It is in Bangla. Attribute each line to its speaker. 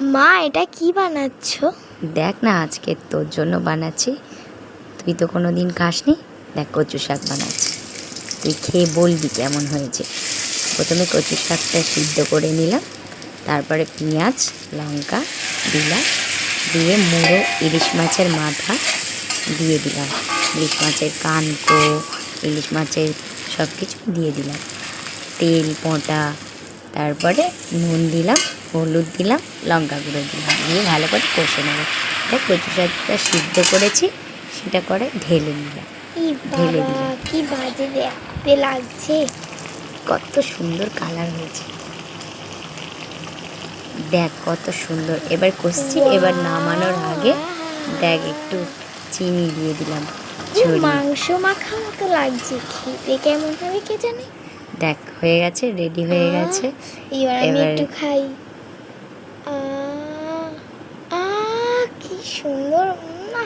Speaker 1: মা, এটা কি বানাচ্ছ?
Speaker 2: দেখ না, আজকে তোর জন্য বানাচ্ছি। তুই তো কোনো দিন খাসনি? দেখ কচু শাক বানাচ্ছি। তুই খেয়ে বলবি কেমন হয়েছে। প্রথমে কচু শাকটা সিদ্ধ করে নিলাম। তারপরে পেঁয়াজ, লঙ্কা দিলাম দিয়ে মুড়ো, ইলিশ মাছের মাথা দিয়ে দিলাম। ইলিশ মাছের কানকো, ইলিশ মাছের সব কিছু দিয়ে দিলাম। তেল পোঁটা তারপরে নুন দিলাম। হলুদ দিলাম লঙ্কা গুঁড়ো দিলাম দিয়ে ভালো করে কষে নেব। দেখ কচু শাকটা সিদ্ধ করেছি সেটা করে ঢেলে নিলাম। ঢেলে দিলাম।
Speaker 1: কি বাজে দেখতে লাগছে।
Speaker 2: কত সুন্দর কালার হয়েছে। দেখ কত সুন্দর। এবার কষছি এবার নামানোর আগে দেখ একটু চিনি দিয়ে দিলাম
Speaker 1: মাংস মাখা মতো লাগছে খেতে কেমন হবে কে জানে?
Speaker 2: দেখ হয়ে গেছে রেডি হয়ে গেছে।
Speaker 1: এবার আমি একটু খাই। সুন্দর না।